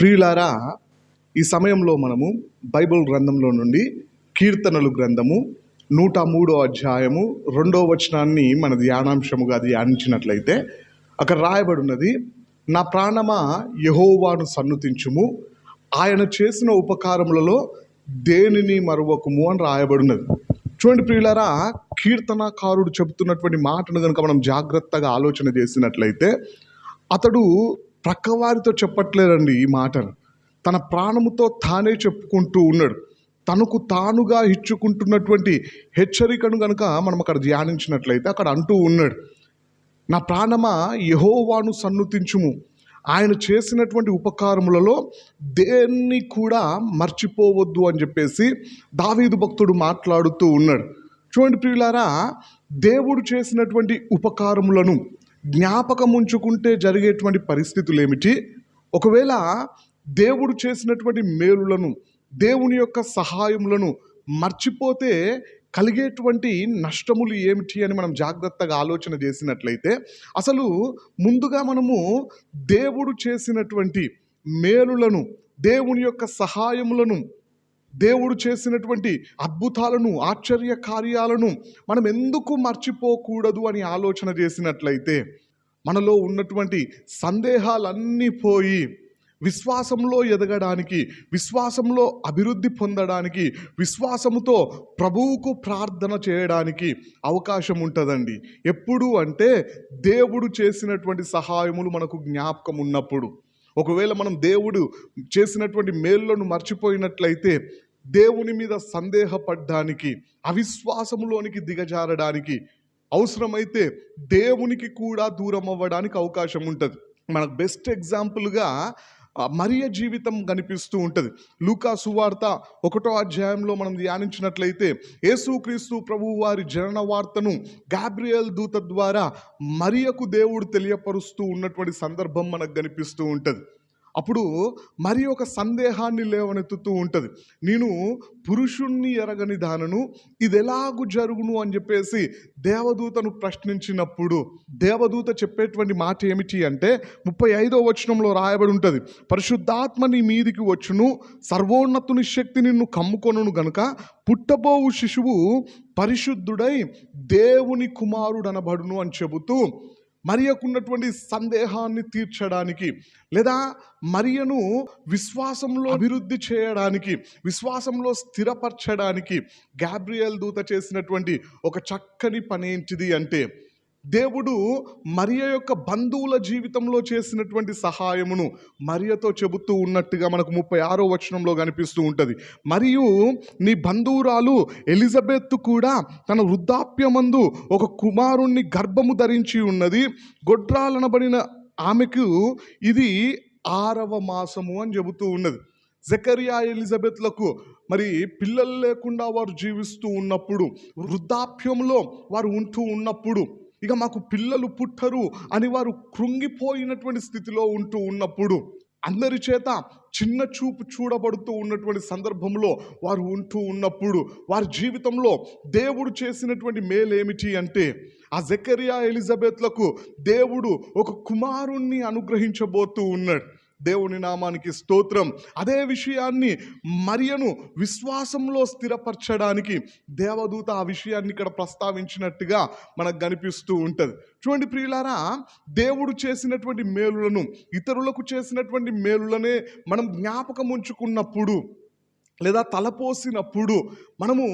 ప్రియులారా ఈ సమయంలో మనము బైబిల్ గ్రంథంలో నుండి కీర్తనలు గ్రంథము నూట మూడో అధ్యాయము రెండో వచనాన్ని మన ధ్యానాంశముగా ధ్యానించినట్లయితే అక్కడ రాయబడి ఉన్నది నా ప్రాణమా యహోవాను సన్నుతించుము. ఆయన చేసిన ఉపకారములలో దేనిని మరొకము అని రాయబడినది. చూడండి ప్రియులారా కీర్తనకారుడు చెబుతున్నటువంటి మాటను కనుక మనం జాగ్రత్తగా ఆలోచన చేసినట్లయితే అతడు ప్రక్కవారితో చెప్పట్లేదండి ఈ మాటను తన ప్రాణముతో తానే చెప్పుకుంటూ ఉన్నాడు. తనకు తానుగా ఇచ్చుకుంటున్నటువంటి హెచ్చరికను గనుక మనం అక్కడ ధ్యానించినట్లయితే అక్కడ అంటూ ఉన్నాడు. నా ప్రాణమా యహోవాను సన్నుతించుము. ఆయన చేసినటువంటి ఉపకారములలో దేన్ని కూడా మర్చిపోవద్దు అని చెప్పేసి దావీదు భక్తుడు మాట్లాడుతూ ఉన్నాడు. చూడండి ప్రియులారా దేవుడు చేసినటువంటి ఉపకారములను జ్ఞాపకం ఉంచుకుంటే జరిగేటువంటి పరిస్థితులు ఏమిటి ఒకవేళ దేవుడు చేసినటువంటి మేలులను దేవుని యొక్క సహాయములను మర్చిపోతే కలిగేటువంటి నష్టములు ఏమిటి అని మనం జాగ్రత్తగా ఆలోచన చేసినట్లయితే అసలు ముందుగా మనము దేవుడు చేసినటువంటి మేలులను దేవుని యొక్క సహాయములను దేవుడు చేసినటువంటి అద్భుతాలను ఆశ్చర్య కార్యాలను మనం ఎందుకు మర్చిపోకూడదు అని ఆలోచన చేసినట్లయితే మనలో ఉన్నటువంటి సందేహాలన్నీ పోయి విశ్వాసంలో ఎదగడానికి విశ్వాసంలో అభివృద్ధి పొందడానికి విశ్వాసముతో ప్రభువుకు ప్రార్థన చేయడానికి అవకాశం ఉంటుందండి. ఎప్పుడు అంటే దేవుడు చేసినటువంటి సహాయములు మనకు జ్ఞాపకం ఉన్నప్పుడు. ఒకవేళ మనం దేవుడు చేసినటువంటి మేలులను మర్చిపోయినట్లయితే దేవుని మీద సందేహపడ్డానికి అవిశ్వాసములోనికి దిగజారడానికి అవసరమైతే దేవునికి కూడా దూరం అవ్వడానికి అవకాశం ఉంటుంది. మనకు బెస్ట్ ఎగ్జాంపుల్గా మరియ జీవితం కనిపిస్తూ ఉంటుంది. లూకా సువార్త ఒకటో అధ్యాయంలో మనం ధ్యానించినట్లయితే యేసుక్రీస్తు ప్రభు వారి జనన వార్తను గాబ్రియల్ దూత ద్వారా మరియకు దేవుడు తెలియపరుస్తూ ఉన్నటువంటి సందర్భం మనకు కనిపిస్తూ ఉంటుంది. అప్పుడు మరి ఒక సందేహాన్ని లేవనెత్తుతూ ఉంటుంది. నేను పురుషుణ్ణి ఎరగని దానను ఇది ఎలాగు జరుగును? అని చెప్పేసి దేవదూతను ప్రశ్నించినప్పుడు దేవదూత చెప్పేటువంటి మాట ఏమిటి అంటే ముప్పై ఐదో వచనంలో రాయబడి ఉంటుంది. పరిశుద్ధాత్మ నీ మీదికి వచ్చును సర్వోన్నతుని శక్తి నిన్ను కమ్ముకొనును గనుక పుట్టబోవు శిశువు పరిశుద్ధుడై దేవుని కుమారుడనబడును అని చెబుతూ మరియకున్నటువంటి సందేహాన్ని తీర్చడానికి లేదా మరియను విశ్వాసంలో అభివృద్ధి చేయడానికి విశ్వాసంలో స్థిరపరచడానికి గాబ్రియల్ దూత చేసినటువంటి ఒక చక్కని పని ఏంటిది అంటే దేవుడు మరియ యొక్క బంధువుల జీవితంలో చేసినటువంటి సహాయమును మరియతో చెబుతూ ఉన్నట్టుగా మనకు ముప్పై ఆరో వచనంలో కనిపిస్తూ ఉంటుంది. మరియు నీ బంధువురాలు ఎలిజబెత్ కూడా తన వృద్ధాప్యమందు ఒక కుమారుణ్ణి గర్భము ధరించి ఉన్నది. గొడ్రాలనబడిన ఆమెకు ఇది ఆరవ మాసము అని చెబుతూ ఉన్నది. జకరియా ఎలిజబెత్లకు మరి పిల్లలు లేకుండా వారు జీవిస్తూ ఉన్నప్పుడు వృద్ధాప్యంలో వారు ఉంటూ ఉన్నప్పుడు ఇక మాకు పిల్లలు పుట్టరు అని వారు కృంగిపోయినటువంటి స్థితిలో ఉంటూ ఉన్నప్పుడు అందరి చేత చిన్న చూపు చూడబడుతూ ఉన్నటువంటి సందర్భంలో వారు ఉంటూ ఉన్నప్పుడు వారి జీవితంలో దేవుడు చేసినటువంటి మేలేమిటి అంటే ఆ జకరియా ఎలిజబెత్లకు దేవుడు ఒక కుమారుణ్ణి అనుగ్రహించబోతూ ఉన్నాడు. దేవుని నామానికి స్తోత్రం. అదే విషయాన్ని మరియను విశ్వాసంలో స్థిరపరచడానికి దేవదూత ఆ విషయాన్ని ఇక్కడ ప్రస్తావించినట్టుగా మనకు కనిపిస్తూ ఉంటుంది. చూడండి ప్రియులారా దేవుడు చేసినటువంటి మేలులను ఇతరులకు చేసినటువంటి మేలులనే మనం జ్ఞాపకం ఉంచుకున్నప్పుడు లేదా తలపోసినప్పుడు మనము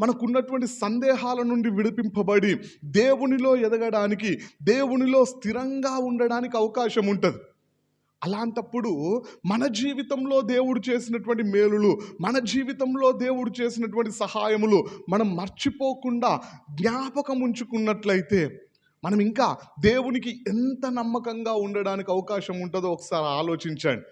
మనకున్నటువంటి సందేహాల నుండి విడిపింపబడి దేవునిలో ఎదగడానికి దేవునిలో స్థిరంగా ఉండడానికి అవకాశం ఉంటుంది. అలాంటప్పుడు మన జీవితంలో దేవుడు చేసినటువంటి మేలులు మన జీవితంలో దేవుడు చేసినటువంటి సహాయములు మనం మర్చిపోకుండా జ్ఞాపకం ఉంచుకున్నట్లయితే మనం ఇంకా దేవునికి ఎంత నమ్మకంగా ఉండడానికి అవకాశం ఉంటుందో ఒకసారి ఆలోచించండి.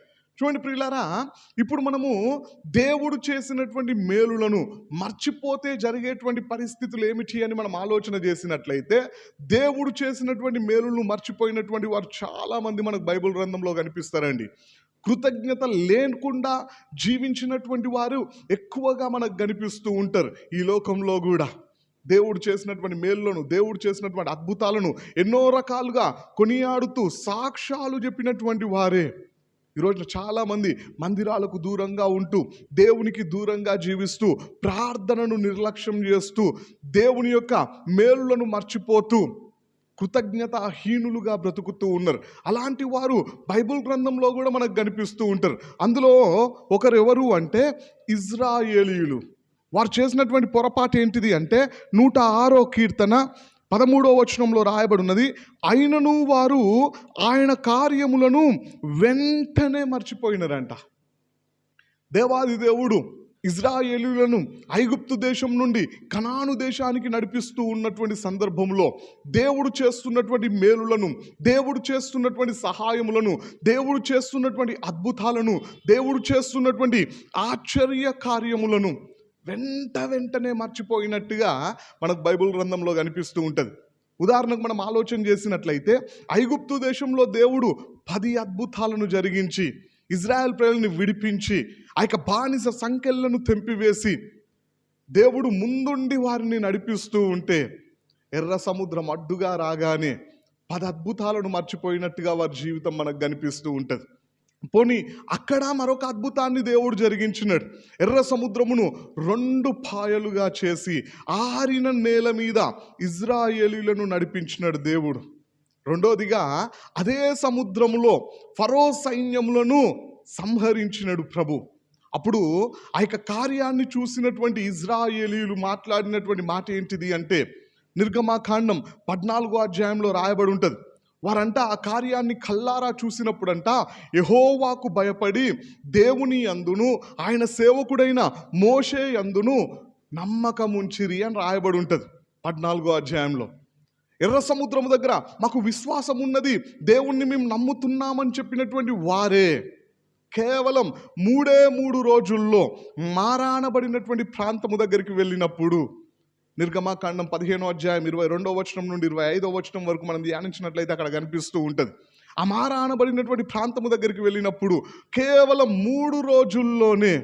చూడండి ప్రియులారా ఇప్పుడు మనము దేవుడు చేసినటువంటి మేలులను మర్చిపోతే జరిగేటువంటి పరిస్థితులు ఏమిటి అని మనం ఆలోచన చేసినట్లయితే దేవుడు చేసినటువంటి మేలులను మర్చిపోయినటువంటి వారు చాలామంది మనకు బైబిల్ గ్రంథంలో కనిపిస్తారండి. కృతజ్ఞత లేకుండా జీవించినటువంటి వారు ఎక్కువగా మనకు కనిపిస్తూ ఉంటారు ఈ లోకంలో కూడా. దేవుడు చేసినటువంటి మేలులను దేవుడు చేసినటువంటి అద్భుతాలను ఎన్నో రకాలుగా కొనియాడుతూ సాక్ష్యాలు చెప్పినటువంటి వారే. ఈరోజు చాలామంది మందిరాలకు దూరంగా ఉంటూ దేవునికి దూరంగా జీవిస్తూ ప్రార్థనను నిర్లక్ష్యం చేస్తూ దేవుని యొక్క మేలులను మర్చిపోతూ కృతజ్ఞతాహీనులుగా బ్రతుకుతూ ఉన్నారు. అలాంటి వారు బైబిల్ గ్రంథంలో కూడా మనకు కనిపిస్తూ ఉంటారు. అందులో ఒకరెవరు అంటే ఇజ్రాయేలీయులు. వారు చేసినటువంటి పొరపాటు ఏంటిది అంటే నూట ఆరో కీర్తన పదమూడో వచనంలో రాయబడి ఉన్నది అయినను వారు ఆయన కార్యములను వెంటనే మర్చిపోయినారంట. దేవాది దేవుడు ఇజ్రాయేలీలను ఐగుప్తు దేశం నుండి కనాను దేశానికి నడిపిస్తూ ఉన్నటువంటి సందర్భంలో దేవుడు చేస్తున్నటువంటి మేలులను దేవుడు చేస్తున్నటువంటి సహాయములను దేవుడు చేస్తున్నటువంటి అద్భుతాలను దేవుడు చేస్తున్నటువంటి ఆశ్చర్య కార్యములను వెంట వెంటనే మర్చిపోయినట్టుగా మనకు బైబిల్ గ్రంథంలో కనిపిస్తూ ఉంటుంది. ఉదాహరణకు మనం ఆలోచన చేసినట్లయితే ఐగుప్తు దేశంలో దేవుడు పది అద్భుతాలను జరిగించి ఇజ్రాయెల్ ప్రజల్ని విడిపించి ఆ యొక్క బానిస సంఖ్యలను తెంపివేసి దేవుడు ముందుండి వారిని నడిపిస్తూ ఉంటే ఎర్ర సముద్రం అడ్డుగా రాగానే పది అద్భుతాలను మర్చిపోయినట్టుగా వారి జీవితం మనకు కనిపిస్తూ ఉంటుంది. పోనీ అక్కడ మరొక అద్భుతాన్ని దేవుడు జరిగించినాడు. ఎర్ర సముద్రమును రెండు పాయలుగా చేసి ఆరిన నేల మీద ఇజ్రాయేలీలను నడిపించినాడు దేవుడు. రెండోదిగా అదే సముద్రములో ఫరో సైన్యములను సంహరించినాడు ప్రభు. అప్పుడు ఆ యొక్క కార్యాన్ని చూసినటువంటి ఇజ్రాయేలీలు మాట్లాడినటువంటి మాట ఏంటిది అంటే నిర్గమాకాండం పద్నాలుగో అధ్యాయంలో రాయబడి ఉంటుంది. వారంట ఆ కార్యాన్ని కల్లారా చూసినప్పుడంట యహోవాకు భయపడి దేవుని అందును ఆయన సేవకుడైన మోషే అందును నమ్మకముంచిరి అని రాయబడి ఉంటుంది పద్నాలుగో అధ్యాయంలో. ఎర్ర సముద్రము దగ్గర మాకు విశ్వాసం ఉన్నది దేవుణ్ణి మేము నమ్ముతున్నామని చెప్పినటువంటి వారే. కేవలం మూడే మూడు రోజుల్లో మారానబడినటువంటి ప్రాంతము దగ్గరికి వెళ్ళినప్పుడు నిర్గమాకాండం పదిహేనో అధ్యాయం ఇరవై రెండో వచనం నుండి ఇరవై ఐదో వచనం వరకు మనం ధ్యానించినట్లయితే అక్కడ కనిపిస్తూ ఉంటుంది. ఆ మారానబడినటువంటి ప్రాంతము దగ్గరికి వెళ్ళినప్పుడు కేవలం మూడు రోజుల్లోనే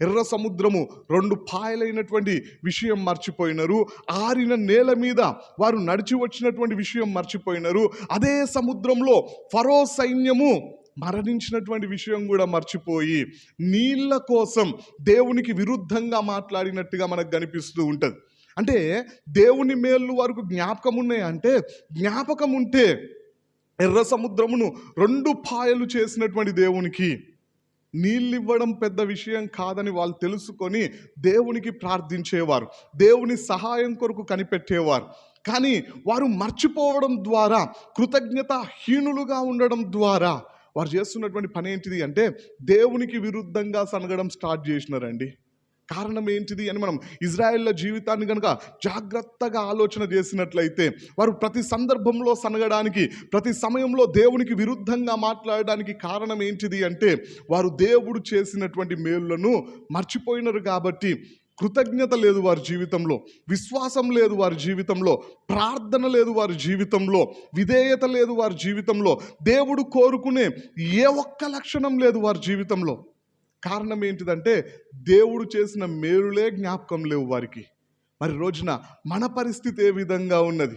ఎర్ర సముద్రము రెండు పాయలైనటువంటి విషయం మర్చిపోయినారు. ఆరిన నేల మీద వారు నడిచి వచ్చినటువంటి విషయం మర్చిపోయినారు. అదే సముద్రంలో ఫరో సైన్యము మరణించినటువంటి విషయం కూడా మర్చిపోయి నీళ్ళ కోసం దేవునికి విరుద్ధంగా మాట్లాడినట్టుగా మనకు కనిపిస్తూ ఉంటుంది. అంటే దేవుని మేళ్ళు వరకు జ్ఞాపకం ఉన్నాయి అంటే జ్ఞాపకం ఉంటే ఎర్ర సముద్రమును రెండు పాయలు చేసినటువంటి దేవునికి నీళ్ళివ్వడం పెద్ద విషయం కాదని వాళ్ళు తెలుసుకొని దేవునికి ప్రార్థించేవారు దేవుని సహాయం కొరకు కనిపెట్టేవారు. కానీ వారు మర్చిపోవడం ద్వారా కృతజ్ఞత హీనులుగా ఉండడం ద్వారా వారు చేస్తున్నటువంటి పని ఏంటిది అంటే దేవునికి విరుద్ధంగా సనగడం స్టార్ట్ చేసినారండి. కారణం ఏంటిది అని మనం ఇజ్రాయెల్ల జీవితాన్ని కనుక జాగ్రత్తగా ఆలోచన చేసినట్లయితే వారు ప్రతి సందర్భంలో సనగడానికి ప్రతి సమయంలో దేవునికి విరుద్ధంగా మాట్లాడడానికి కారణం ఏంటిది అంటే వారు దేవుడు చేసినటువంటి మేలులను మర్చిపోయినారు కాబట్టి కృతజ్ఞత లేదు వారి జీవితంలో విశ్వాసం లేదు వారి జీవితంలో ప్రార్థన లేదు వారి జీవితంలో విధేయత లేదు వారి జీవితంలో దేవుడు కోరుకునే ఏ ఒక్క లక్షణం లేదు వారి జీవితంలో. కారణం ఏంటిదంటే దేవుడు చేసిన మేలులే జ్ఞాపకం లేవు వారికి. మరి రోజున మన పరిస్థితి ఏ విధంగా ఉన్నది?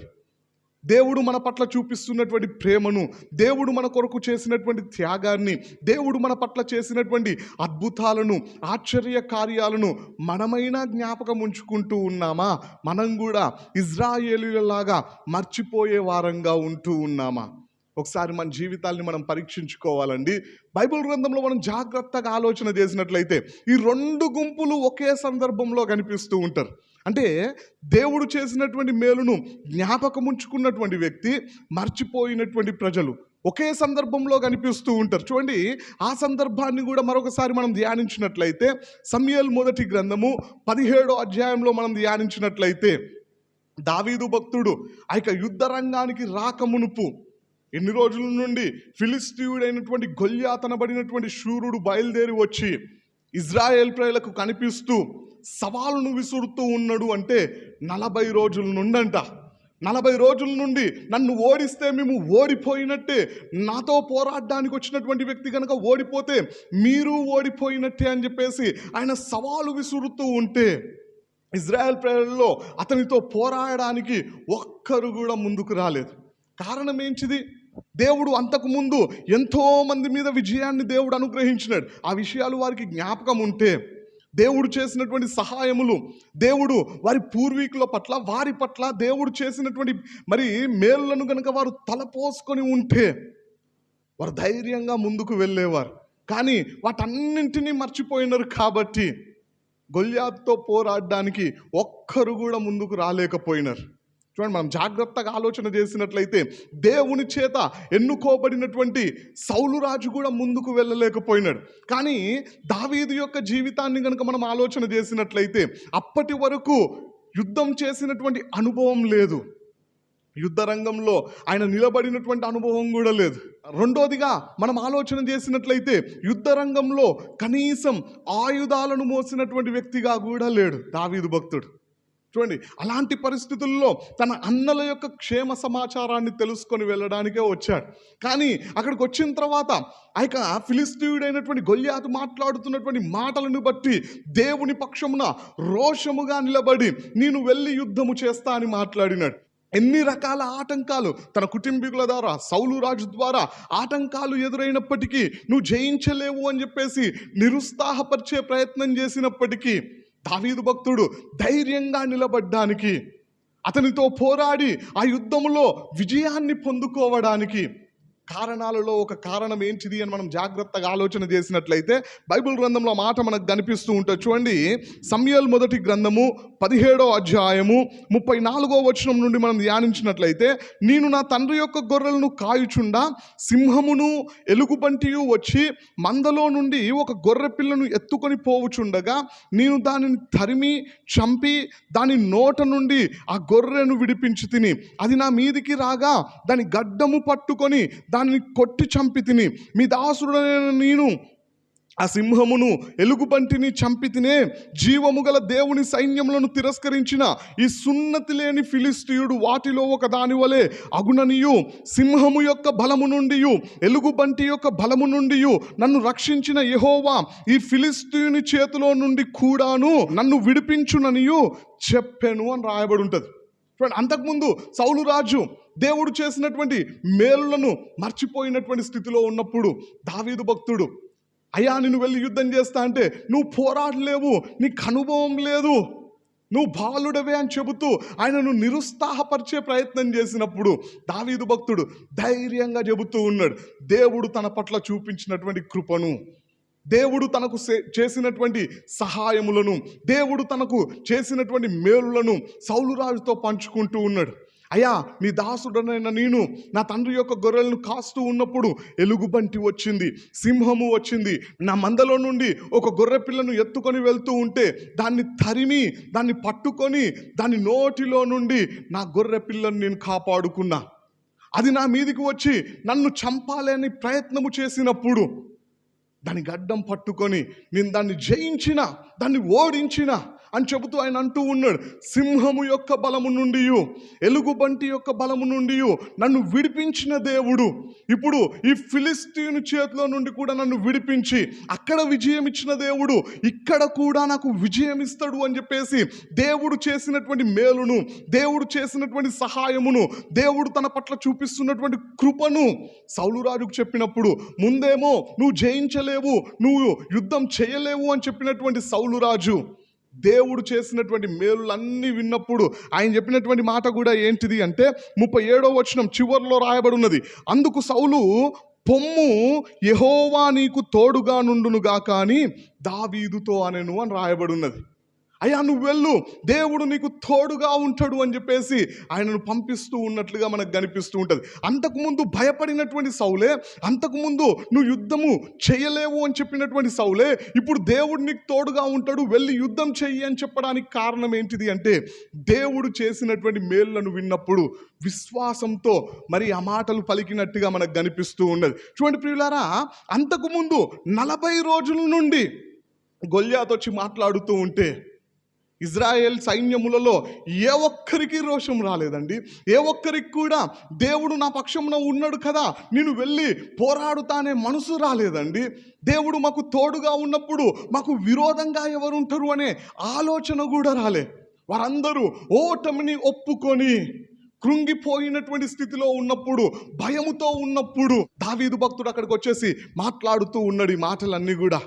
దేవుడు మన పట్ల చూపిస్తున్నటువంటి ప్రేమను దేవుడు మన కొరకు చేసినటువంటి త్యాగాన్ని దేవుడు మన పట్ల చేసినటువంటి అద్భుతాలను ఆశ్చర్య కార్యాలను మనమైనా జ్ఞాపకం ఉంచుకుంటూ ఉన్నామా? మనం కూడా ఇజ్రాయేలులలాగా మర్చిపోయే వారంగా ఉంటూ ఉన్నామా? ఒకసారి మన జీవితాల్ని మనం పరీక్షించుకోవాలండి. బైబిల్ గ్రంథంలో మనం జాగ్రత్తగా ఆలోచన చేసినట్లయితే ఈ రెండు గుంపులు ఒకే సందర్భంలో కనిపిస్తూ ఉంటారు. అంటే దేవుడు చేసినటువంటి మేలును జ్ఞాపకం ఉంచుకున్నటువంటి వ్యక్తి మర్చిపోయినటువంటి ప్రజలు ఒకే సందర్భంలో కనిపిస్తూ ఉంటారు. చూడండి ఆ సందర్భాన్ని కూడా మరొకసారి మనం ధ్యానించినట్లయితే సమయల్ మొదటి గ్రంథము పదిహేడో అధ్యాయంలో మనం ధ్యానించినట్లయితే దావీదు భక్తుడు ఆ యొక్క యుద్ధ రంగానికి రాకమునుపు ఎన్ని రోజుల నుండి ఫిలిస్తీయుడైనటువంటి గొల్యాతనబడినటువంటి శూరుడు బయలుదేరి వచ్చి ఇజ్రాయేల్ ప్రజలకు కనిపిస్తూ సవాలును విసురుతూ ఉన్నాడు అంటే నలభై రోజుల నుండంట. నలభై రోజుల నుండి నన్ను ఓడిస్తే మేము ఓడిపోయినట్టే నాతో పోరాడడానికి వచ్చినటువంటి వ్యక్తి కనుక ఓడిపోతే మీరు ఓడిపోయినట్టే అని చెప్పేసి ఆయన సవాలు విసురుతూ ఉంటే ఇజ్రాయెల్ ప్రజల్లో అతనితో పోరాడడానికి ఒక్కరు కూడా ముందుకు రాలేదు. కారణం ఏంటిది? దేవుడు అంతకుముందు ఎంతో మంది మీద విజయాన్ని దేవుడు అనుగ్రహించినాడు. ఆ విషయాలు వారికి జ్ఞాపకం ఉంటే దేవుడు చేసినటువంటి సహాయములు దేవుడు వారి పూర్వీకుల పట్ల వారి పట్ల దేవుడు చేసినటువంటి మరి మేలులను కనుక వారు తలపోసుకొని ఉంటే వారు ధైర్యంగా ముందుకు వెళ్ళేవారు. కానీ వాటన్నింటినీ మర్చిపోయినారు కాబట్టి గొల్యాత్తో పోరాడడానికి ఒక్కరు కూడా ముందుకు రాలేకపోయినారు. చూడండి మనం జాగ్రత్తగా ఆలోచన చేసినట్లయితే దేవుని చేత ఎన్నుకోబడినటువంటి సౌలురాజు కూడా ముందుకు వెళ్ళలేకపోయినాడు. కానీ దావీదు యొక్క జీవితాన్ని కనుక మనం ఆలోచన చేసినట్లయితే అప్పటి వరకు యుద్ధం చేసినటువంటి అనుభవం లేదు. యుద్ధ రంగంలో ఆయన నిలబడినటువంటి అనుభవం కూడా లేదు. రెండోదిగా మనం ఆలోచన చేసినట్లయితే యుద్ధ రంగంలో కనీసం ఆయుధాలను మోసినటువంటి వ్యక్తిగా కూడా లేడు దావీదు భక్తుడు. చూడండి అలాంటి పరిస్థితుల్లో తన అన్నల యొక్క క్షేమ సమాచారాన్ని తెలుసుకొని వెళ్ళడానికే వచ్చాడు. కానీ అక్కడికి వచ్చిన తర్వాత ఆ యొక్క ఫిలిస్తీయుడైనటువంటి గొల్యాతు మాట్లాడుతున్నటువంటి మాటలను బట్టి దేవుని పక్షమున రోషముగా నిలబడి నేను వెళ్ళి యుద్ధము చేస్తా అని మాట్లాడినాడు. ఎన్ని రకాల ఆటంకాలు తన కుటుంబీకుల ద్వారా సౌలు రాజు ద్వారా ఆటంకాలు ఎదురైనప్పటికీ నువ్వు జయించలేవు అని చెప్పేసి నిరుత్సాహపరిచే ప్రయత్నం చేసినప్పటికీ దావీదు భక్తుడు ధైర్యంగా నిలబడ్డానికి అతనితో పోరాడి ఆ యుద్ధంలో విజయాన్ని పొందుకోవడానికి కారణాలలో ఒక కారణం ఏంటిది అని మనం జాగ్రత్తగా ఆలోచన చేసినట్లయితే బైబిల్ గ్రంథంలో మాట మనకు కనిపిస్తూ ఉంటుంది. చూడండి సమయల్ మొదటి గ్రంథము పదిహేడో అధ్యాయము ముప్పై నాలుగో వచనం నుండి మనం ధ్యానించినట్లయితే నేను నా తండ్రి యొక్క గొర్రెలను కాయుచుండా సింహమును ఎలుగుబంటియు వచ్చి మందలో నుండి ఒక గొర్రె పిల్లను ఎత్తుకొని పోవుచుండగా నేను దానిని తరిమి చంపి దాని నోట నుండి ఆ గొర్రెను విడిపించి తిని అది నా మీదికి రాగా దాని గడ్డము పట్టుకొని దానిని కొట్టి చంపి తిని. మీ దాసుడైన నేను ఆ సింహమును ఎలుగుబంటిని చంపి తినే జీవము గల దేవుని సైన్యములను తిరస్కరించిన ఈ సున్నతి లేని ఫిలిస్తీయుడు వాటిలో ఒక దాని వలె అగుననియు సింహము యొక్క బలము నుండి ఎలుగుబంటి యొక్క బలము నుండి నన్ను రక్షించిన యహోవా ఈ ఫిలిస్తీయుని చేతిలో నుండి కూడాను నన్ను విడిపించుననియు చెప్పాను అని రాయబడి ఉంటుంది. చూడండి అంతకుముందు సౌలు రాజు దేవుడు చేసినటువంటి మేలులను మర్చిపోయినటువంటి స్థితిలో ఉన్నప్పుడు దావీదు భక్తుడు అయ్యా నేను వెళ్ళి యుద్ధం చేస్తా అంటే నువ్వు పోరాడలేవు నీకు అనుభవం లేదు నువ్వు బాలుడవే అని చెబుతూ ఆయనను నిరుత్సాహపరిచే ప్రయత్నం చేసినప్పుడు దావీదు భక్తుడు ధైర్యంగా చెబుతూ ఉన్నాడు దేవుడు తన పట్ల చూపించినటువంటి కృపను దేవుడు తనకు సే- చేసినటువంటి సహాయములను దేవుడు తనకు చేసినటువంటి మేలులను సౌలురాజుతో పంచుకుంటూ ఉన్నాడు. అయ్యా నీ దాసుడనైన నేను నా తండ్రి యొక్క గొర్రెలను కాస్తూ ఉన్నప్పుడు ఎలుగుబంటి వచ్చింది సింహము వచ్చింది. నా మందలో నుండి ఒక గొర్రె పిల్లను ఎత్తుకొని వెళ్తూ ఉంటే దాన్ని తరిమి దాన్ని పట్టుకొని దాని నోటిలో నుండి నా గొర్రె పిల్లను నేను కాపాడుకున్నా. అది నా మీదికి వచ్చి నన్ను చంపాలని ప్రయత్నము చేసినప్పుడు దాని గడ్డం పట్టుకొని నేను దాన్ని జయించిన దాన్ని ఓడించిన అని చెబుతూ ఆయన అంటూ ఉన్నాడు సింహము యొక్క బలము నుండి ఎలుగుబంటి యొక్క బలము నుండి నన్ను విడిపించిన దేవుడు. ఇప్పుడు ఈ ఫిలిస్తీన్ చేతిలో నుండి కూడా నన్ను విడిపించి అక్కడ విజయం ఇచ్చిన దేవుడు ఇక్కడ కూడా నాకు విజయం ఇస్తాడు అని చెప్పేసి దేవుడు చేసినటువంటి మేలును దేవుడు చేసినటువంటి సహాయమును దేవుడు తన పట్ల చూపిస్తున్నటువంటి కృపను సౌలురాజుకు చెప్పినప్పుడు ముందేమో నువ్వు చేయలేవు నువ్వు యుద్ధం చేయలేవు అని చెప్పినటువంటి సౌలురాజు దేవుడు చేసినటువంటి మేలులన్నీ విన్నప్పుడు ఆయన చెప్పినటువంటి మాట కూడా ఏంటిది అంటే ముప్పై ఏడో వచనం చివర్లో రాయబడి ఉన్నది అందుకు సౌలు పొమ్ము యహోవా నీకు తోడుగా నుండునుగా కానీ దావీదుతో అనెను అని రాయబడి ఉన్నది అయ్యా నువ్వు వెళ్ళు. దేవుడు నీకు తోడుగా ఉంటాడు అని చెప్పేసి ఆయనను పంపిస్తూ ఉన్నట్లుగా మనకు కనిపిస్తూ ఉంటుంది. అంతకుముందు భయపడినటువంటి సౌలే అంతకుముందు నువ్వు యుద్ధము చేయలేవు అని చెప్పినటువంటి సౌలే ఇప్పుడు దేవుడు నీకు తోడుగా ఉంటాడు వెళ్ళి యుద్ధం చెయ్యి అని చెప్పడానికి కారణం ఏంటిది అంటే దేవుడు చేసినటువంటి మేళ్ళను విన్నప్పుడు విశ్వాసంతో మరి ఆ మాటలు పలికినట్టుగా మనకు కనిపిస్తూ ఉన్నది. చూడండి ప్రియులారా అంతకుముందు నలభై రోజుల నుండి గొల్యాత్ వచ్చి మాట్లాడుతూ ఉంటే ఇజ్రాయెల్ సైన్యములలో ఏ ఒక్కరికి రోషం రాలేదండి. ఏ ఒక్కరికి కూడా దేవుడు నా పక్షంలో ఉన్నాడు కదా నేను వెళ్ళి పోరాడుతానే మనసు రాలేదండి. దేవుడు మాకు తోడుగా ఉన్నప్పుడు మాకు విరోధంగా ఎవరు ఉంటారు అనే ఆలోచన కూడా రాలే. వారందరూ ఓటమిని ఒప్పుకొని కృంగిపోయినటువంటి స్థితిలో ఉన్నప్పుడు భయముతో ఉన్నప్పుడు దావీదు భక్తుడు అక్కడికి వచ్చేసి మాట్లాడుతూ ఉన్నాడు ఈ మాటలన్నీ కూడా.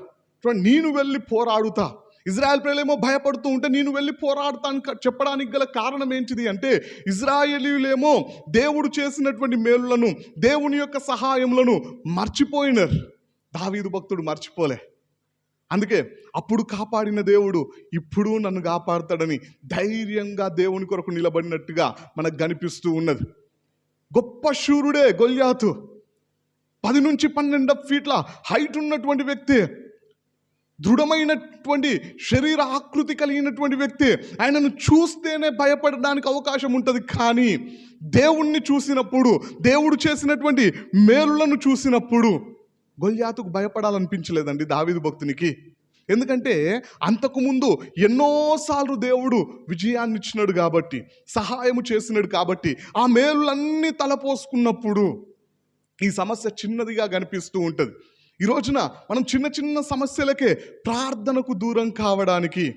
నేను వెళ్ళి పోరాడుతా. ఇజ్రాయెల్ ప్రజలేమో భయపడుతూ ఉంటే నేను వెళ్ళి పోరాడతాను చెప్పడానికి గల కారణం ఏంటిది అంటే ఇజ్రాయేలీలేమో దేవుడు చేసినటువంటి మేలులను దేవుని యొక్క సహాయములను మర్చిపోయినారు. దావీదు భక్తుడు మర్చిపోలే. అందుకే అప్పుడు కాపాడిన దేవుడు ఇప్పుడు నన్ను కాపాడతాడని ధైర్యంగా దేవుని కొరకు నిలబడినట్టుగా మనకు కనిపిస్తూ ఉన్నది. గొప్ప శూరుడే గొల్యాతు. పది నుంచి పన్నెండు ఫీట్ల హైట్ ఉన్నటువంటి వ్యక్తి. దృఢమైనటువంటి శరీర ఆకృతి కలిగినటువంటి వ్యక్తి. ఆయనను చూస్తేనే భయపడడానికి అవకాశం ఉంటుంది. కానీ దేవుణ్ణి చూసినప్పుడు దేవుడు చేసినటువంటి మేలులను చూసినప్పుడు గొల్యాతుకు భయపడాలనిపించలేదండి దావీదు భక్తునికి. ఎందుకంటే అంతకుముందు ఎన్నోసార్లు దేవుడు విజయాన్ని ఇచ్చినాడు కాబట్టి సహాయము చేసినాడు కాబట్టి ఆ మేలులన్నీ తలపోసుకున్నప్పుడు ఈ సమస్య చిన్నదిగా కనిపిస్తూ ఉంటుంది. ఈ రోజున మనం చిన్న చిన్న సమస్యలకే ప్రార్థనకు దూరం కావడానికి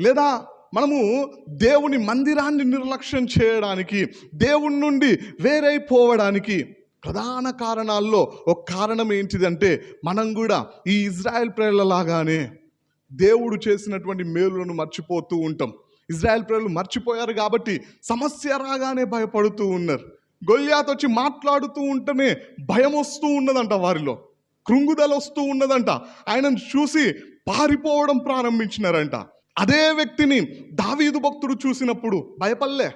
లేదా మనము దేవుని మందిరాన్ని నిర్లక్ష్యం చేయడానికి దేవుని నుండి వేరైపోవడానికి ప్రధాన కారణాల్లో ఒక కారణం ఏంటిదంటే మనం కూడా ఈ ఇజ్రాయెల్ ప్రజలలాగానే దేవుడు చేసినటువంటి మేలులను మర్చిపోతూ ఉంటాం. ఇజ్రాయెల్ ప్రజలు మర్చిపోయారు కాబట్టి సమస్య రాగానే భయపడుతూ ఉన్నారు. గొల్యాత్ వచ్చి మాట్లాడుతూ ఉంటేనే భయం వస్తూ ఉన్నదంట వారిలో. కృంగుదల వస్తూ ఉన్నదంట. ఆయనను చూసి పారిపోవడం ప్రారంభించినారంట. అదే వ్యక్తిని దావీదు భక్తుడు చూసినప్పుడు భయపడలే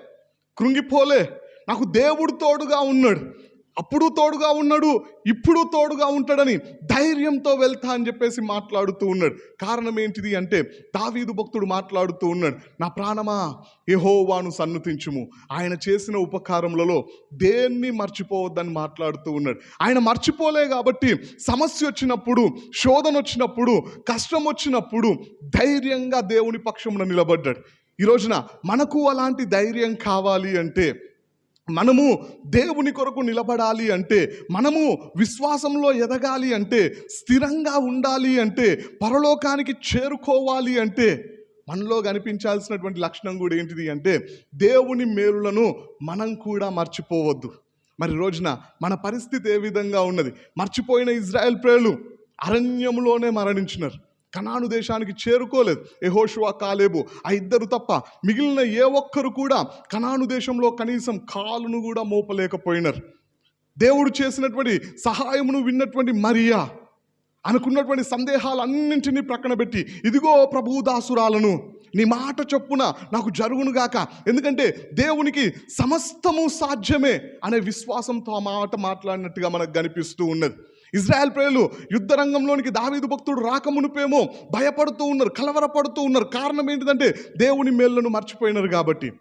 కృంగిపోలే నాకు దేవుడు తోడుగా ఉన్నాడు. అప్పుడు తోడుగా ఉన్నాడు ఇప్పుడు తోడుగా ఉంటాడని ధైర్యంతో వెళ్తా అని చెప్పేసి మాట్లాడుతూ ఉన్నాడు. కారణం ఏంటిది అంటే దావీదు భక్తుడు మాట్లాడుతూ ఉన్నాడు నా ప్రాణమా యెహోవాను సన్నతించుము. ఆయన చేసిన ఉపకారములలో దేన్ని మర్చిపోవద్దని మాట్లాడుతూ ఉన్నాడు. ఆయన మర్చిపోలే కాబట్టి సమస్య వచ్చినప్పుడు శోధన వచ్చినప్పుడు కష్టం వచ్చినప్పుడు ధైర్యంగా దేవుని పక్షమున నిలబడ్డాడు. ఈ రోజున మనకు అలాంటి ధైర్యం కావాలి అంటే మనము దేవుని కొరకు నిలబడాలి అంటే మనము విశ్వాసంలో ఎదగాలి అంటే స్థిరంగా ఉండాలి అంటే పరలోకానికి చేరుకోవాలి అంటే మనలో కనిపించాల్సినటువంటి లక్షణం కూడా ఏంటిది అంటే దేవుని మేలులను మనం కూడా మర్చిపోవద్దు. మరి రోజున మన పరిస్థితి ఏ విధంగా ఉన్నది? మర్చిపోయిన ఇజ్రాయెల్ ప్రేలు అరణ్యంలోనే మరణించినారు. కనాను దేశానికి చేరుకోలేదు. యహోషువా కాలేబు. ఆ ఇద్దరు తప్ప మిగిలిన ఏ ఒక్కరు కూడా కనాను దేశంలో కనీసం కాలును కూడా మోపలేకపోయినారు. దేవుడు చేసినటువంటి సహాయమును విన్నటువంటి మరియా అనుకున్నటువంటి సందేహాలన్నింటినీ ప్రక్కన పెట్టి ఇదిగో ప్రభుదాసురాలను నీ మాట చొప్పున నాకు జరుగునుగాక ఎందుకంటే దేవునికి సమస్తము సాధ్యమే అనే విశ్వాసంతో ఆ మాట మాట్లాడినట్టుగా మనకు కనిపిస్తూ ఉన్నది. ఇజ్రాయెల్ ప్రజలు యుద్ధ రంగంలోనికి దావీదు భక్తుడు రాకమునుపేమో భయపడుతూ ఉన్నారు కలవరపడుతూ ఉన్నారు. కారణం ఏంటిదంటే దేవుని మేళ్ళను మర్చిపోయినారు కాబట్టి.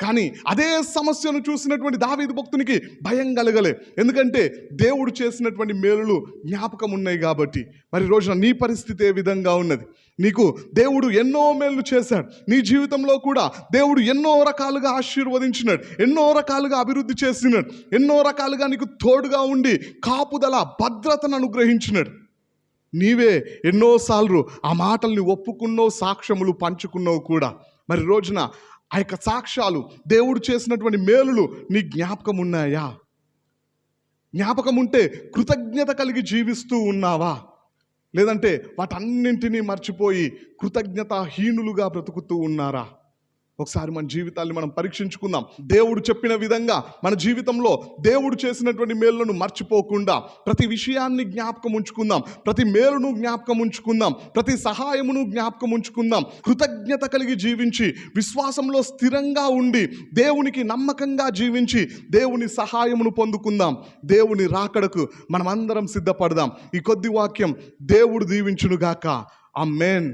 కానీ అదే సమస్యను చూసినటువంటి దావీదు భక్తునికి భయం కలగలే. ఎందుకంటే దేవుడు చేసినటువంటి మేలులు జ్ఞాపకం ఉన్నాయి కాబట్టి. మరి రోజున నీ పరిస్థితి ఏ విధంగా ఉన్నది? నీకు దేవుడు ఎన్నో మేలు చేశాడు. నీ జీవితంలో కూడా దేవుడు ఎన్నో రకాలుగా ఆశీర్వదించినాడు. ఎన్నో రకాలుగా అభివృద్ధి చేసినాడు. ఎన్నో రకాలుగా నీకు తోడుగా ఉండి కాపుదల భద్రతను అనుగ్రహించినాడు. నీవే ఎన్నోసార్లు ఆ మాటల్ని ఒప్పుకున్నావు సాక్ష్యములు పంచుకున్నావు కూడా. మరి రోజున ఆ యొక్క సాక్ష్యాలు దేవుడు చేసినటువంటి మేలులు నీ జ్ఞాపకం ఉన్నాయా జ్ఞాపకం ఉంటే కృతజ్ఞత కలిగి జీవిస్తూ ఉన్నావా? లేదంటే వాటన్నింటినీ మర్చిపోయి కృతజ్ఞతాహీనులుగా బ్రతుకుతూ ఉన్నారా? ఒకసారి మన జీవితాన్ని మనం పరీక్షించుకుందాం. దేవుడు చెప్పిన విధంగా మన జీవితంలో దేవుడు చేసినటువంటి మేలులను మర్చిపోకుండా ప్రతి విషయాన్ని జ్ఞాపకం ఉంచుకుందాం. ప్రతి మేలును జ్ఞాపకం ఉంచుకుందాం. ప్రతి సహాయమును జ్ఞాపకం ఉంచుకుందాం. కృతజ్ఞత కలిగి జీవించి విశ్వాసంలో స్థిరంగా ఉండి దేవునికి నమ్మకంగా జీవించి దేవుని సహాయమును పొందుకుందాం. దేవుని రాకడకు మనమందరం సిద్ధపడదాం. ఈ కొద్ది వాక్యం దేవుడు దీవించునుగాక. ఆ మేన్